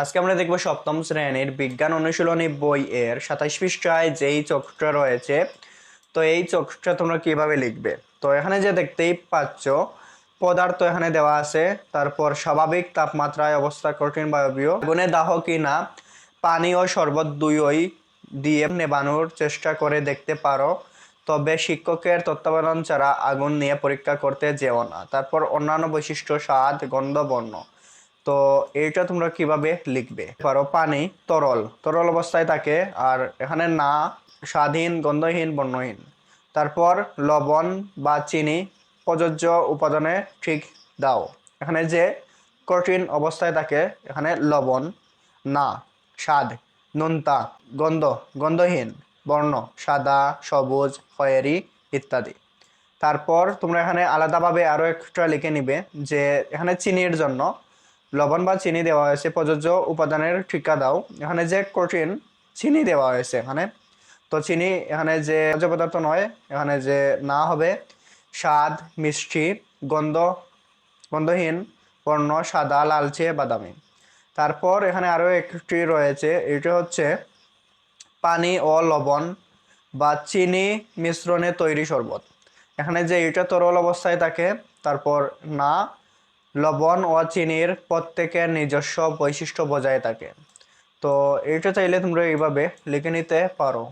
আজকে আমরা দেখব সপ্তম শ্রেণির বিজ্ঞান অনুশীলনী বই এর সাতাইশ পৃষ্ঠায় যেই চক্রটা রয়েছে। তো এই চক্রটা তোমরা কীভাবে লিখবে? তো এখানে যে দেখতেই পাচ্ছ, পদার্থ এখানে দেওয়া আছে। তারপর স্বাভাবিক তাপমাত্রায় অবস্থা কঠিন বায়বীয়। আগুনে দাহ কিনা পানি ও শরবত দুইই দিয়ে নেবানোর চেষ্টা করে দেখতে পারো। তবে শিক্ষকের তত্ত্বাবধান ছাড়া আগুন নিয়ে পরীক্ষা করতে যেও না। তারপর অন্যান্য বৈশিষ্ট্য, স্বাদ, গন্ধ, বর্ণ। তো এইটা তোমরা কীভাবে লিখবে? পারো পানি, তরল। তরল অবস্থায় থাকে, আর এখানে না, স্বাধীন, গন্ধহীন, বর্ণহীন। তারপর লবণ বা চিনি প্রযোজ্য উপাদানে ঠিক দাও। এখানে যে কঠিন অবস্থায় থাকে, এখানে লবণ, না, স্বাদ, নোনতা, গন্ধ, গন্ধহীন, বর্ণ, সাদা, সবুজ, খয়েরি ইত্যাদি। তারপর তোমরা এখানে আলাদাভাবে আরও একটা লিখে নিবে যে এখানে চিনির জন্য লবণ বা চিনি দেওয়া হয়েছে প্রযোজ্য উপাদানের ঠিকা দাও। এখানে যে কঠিন চিনি দেওয়া হয়েছে এখানে। তো চিনি এখানে যে পদার্থ নয় এখানে যে না হবে, স্বাদ, মিষ্টি, গন্ধ, গন্ধহীন বর্ণ সাদা, লালচে, বাদামি। তারপর এখানে আরও একটি রয়েছে এটি হচ্ছে পানি ও লবণ বা চিনি মিশ্রণে তৈরি শরবত। এখানে যে এটা তরল অবস্থায় থাকে, তারপর না লবণ ও চিনির প্রত্যেকের নিজস্ব বৈশিষ্ট্য বজায় থাকে তো এইটা চাইলে তোমরা এইভাবে লিখে নিতে পারো।